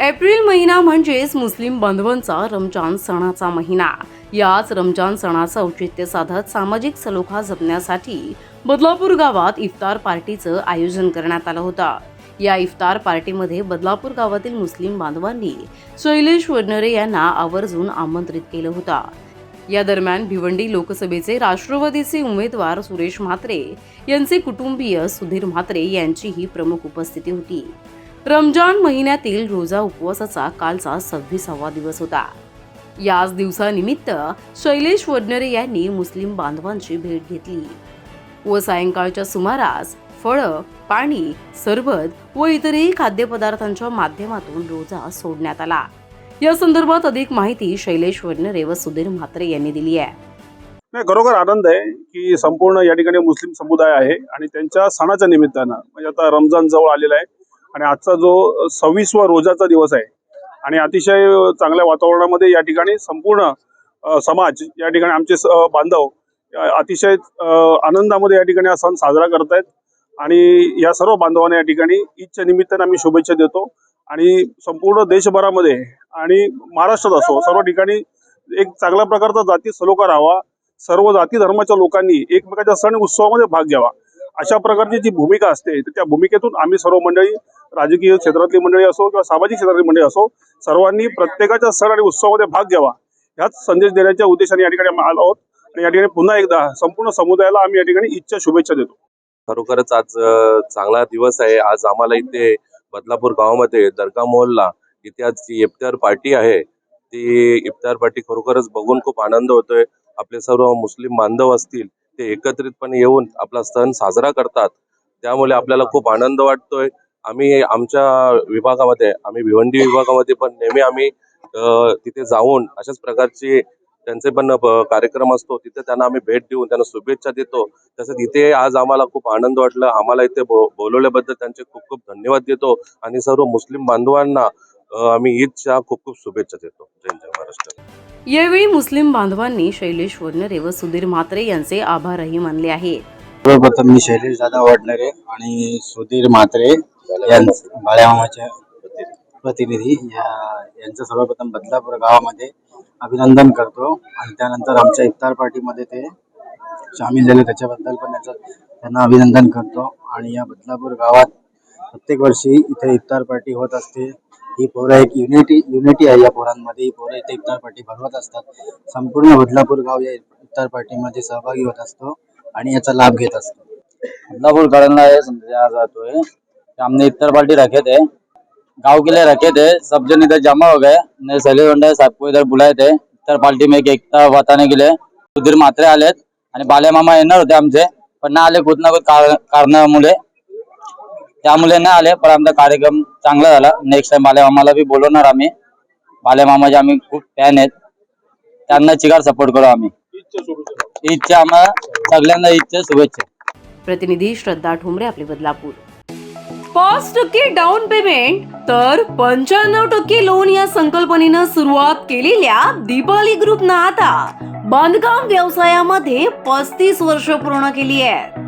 April महिना म्हणजेच मुस्लिम बांधवांचा रमजान सणाचा महिना. याच रमजान सणाचं औचित्य साधत सामाजिक सलोखा जपण्यासाठी बदलापूर गावात इफ्तार पार्टीचं आयोजन करण्यात आलं होतं. या इफ्तार पार्टीमध्ये बदलापूर गावातील मुस्लिम बांधवांनी शैलेश वडनरे यांना आवर्जून आमंत्रित केलं होतं. या दरम्यान भिवंडी लोकसभेचे राष्ट्रवादीचे उमेदवार सुरेश म्हात्रे यांचे कुटुंबीय सुधीर म्हात्रे यांचीही प्रमुख उपस्थिती होती. रमजान महिन्यातील रोजा उपवासाचा कालचा सव्वीसावा दिवस होता. याच दिवसानिमित्त शैलेश वडनरे यांनी मुस्लिम बांधवांची भेट घेतली व सायंकाळच्या सुमारास फळं पाणी सरबत व इतरही खाद्यपदार्थांच्या माध्यमातून रोजा सोडण्यात आला. या संदर्भात अधिक माहिती शैलेश वडनरे व सुधीर म्हात्रे यांनी दिली आहे. नाही खरोखर आनंद आहे की संपूर्ण या ठिकाणी मुस्लिम समुदाय आहे आणि त्यांच्या सणाच्या निमित्तानं म्हणजे आता रमजान जवळ आलेला आहे आणि आजचा जो सव्वीसवा रोजाचा दिवस आहे आणि अतिशय चांगल्या वातावरणामध्ये या ठिकाणी संपूर्ण समाज या ठिकाणी आमचे स- बांधव अतिशय आनंदामध्ये या ठिकाणी हा सण साजरा करतायत. आणि या सर्व बांधवांना या ठिकाणी ईदच्या निमित्तानं आम्ही शुभेच्छा देतो. आणि संपूर्ण देशभरामध्ये आणि महाराष्ट्रात असो सर्व ठिकाणी एक चांगल्या प्रकारचा जाती सलोखा राहावा. सर्व जाती धर्माच्या लोकांनी एकमेकाच्या सण उत्सवामध्ये भाग घ्यावा. अशा प्रकारची जी भूमिका असते तर त्या भूमिकेतून आम्ही सर्व मंडळी राजकीय क्षेत्रातली मंडळी असो किंवा सामाजिक क्षेत्रातली मंडळी असो सर्वांनी प्रत्येकाच्या सण आणि उत्सवामध्ये भाग घ्यावा. ह्याच संदेश देण्याच्या उद्देशाने या ठिकाणी आम्ही आलो आहोत. आणि या ठिकाणी पुन्हा एकदा संपूर्ण समुदायाला आम्ही या ठिकाणी इच्छा शुभेच्छा देतो. खरोखरच आज चांगला दिवस आहे. आज आम्हाला इथे बदलापूर गावामध्ये दर्गा मोहल्ला इथे आज जी इफ्तार पार्टी आहे ती इफ्तार पार्टी खरोखरच बघून खूप आनंद होतोय. आपले सर्व मुस्लिम बांधव असतील ते एकत्रितपणे येऊन आपला सण साजरा करतात. त्यामुळे आपल्याला खूप आनंद वाटतोय. आम्ही आमच्या विभागामध्ये आम्ही भिवंडी विभागामध्ये पण नेहमी आम्ही तिथे जाऊन अशाच प्रकारची त्यांचे पण कार्यक्रम असतो. तिथे त्यांना आम्ही भेट देऊन त्यांना शुभेच्छा देतो. तसंच इथे आज आम्हाला खूप आनंद वाटला. आम्हाला इथे बो- बोलवल्याबद्दल त्यांचे खूप खूप धन्यवाद देतो. आणि सर्व मुस्लिम बांधवांना आम्ही ईदच्या खूप खूप शुभेच्छा देतो. जय जय महाराष्ट्र. यावेळी मुस्लिम बांधवांनी शैलेश वडनरे व सुधीर म्हात्रे यांचे आभारही मानले आहेत सर्वप्रथम मी शैलेश दादा वडनरे आणि सुधीर म्हात्रे यांचे बाळ्यामामाचे प्रतिनिधी या यांचं सर्वप्रथम बदलापूर गावामध्ये अभिनंदन करतो. आणि त्यानंतर आमच्या इफ्तार पार्टीमध्ये ते सामील झाले. त्याच्याबद्दल पण याचं त्यांना अभिनंदन करतो. आणि या बदलापूर गावात प्रत्येक वर्षी इथे इफ्तार पार्टी होत असते. ही पोरं एक युनिटी युनिटी आहे या पोरांमध्ये. ही पोरं इथे इफ्तार पार्टी भरवत असतात. संपूर्ण बदलापूर गाव या इफ्तार पार्टीमध्ये सहभागी होत असतो आणि याचा लाभ घेत असतो. बदलापुर करना है जातो है कि हमने इफ्तार पार्टी रखे थे गांव के लिए रखे थे सब जन इधर जमा हो गए. ने सली वंडा साहब को इधर बुलाए थे इफ्तार पार्टी में एक एकता बताने के लिए सुधीर मात्रे आलेत. आणि बाले मामा येणार होते आमचे. पण ना आले कुठ ना कुठ कारणामुळे. त्यामुळे नाही आले पण आमचा कार्यक्रम चांगला झाला. नेक्स्ट टाइम बाले मामाला बी बोलवणार आम्ही. बाले मामाचे आम्ही खूप फॅन आहेत. त्यांना चिकार सपोर्ट करू आम्ही. इच्छा ईदच्या आम्हाला सगळ्यांना ईदच्या शुभेच्छा. प्रतिनिधी श्रद्धा ठोंबरे आपले बदलापूर. पाच टक्के डाऊन पेमेंट तर पंच्याण्णव टक्के लोन या संकल्पनेनं सुरुवात केलेल्या दीपाली ग्रुपनं आता बांधकाम व्यवसायामध्ये पस्तीस वर्ष पूर्ण केली आहेत.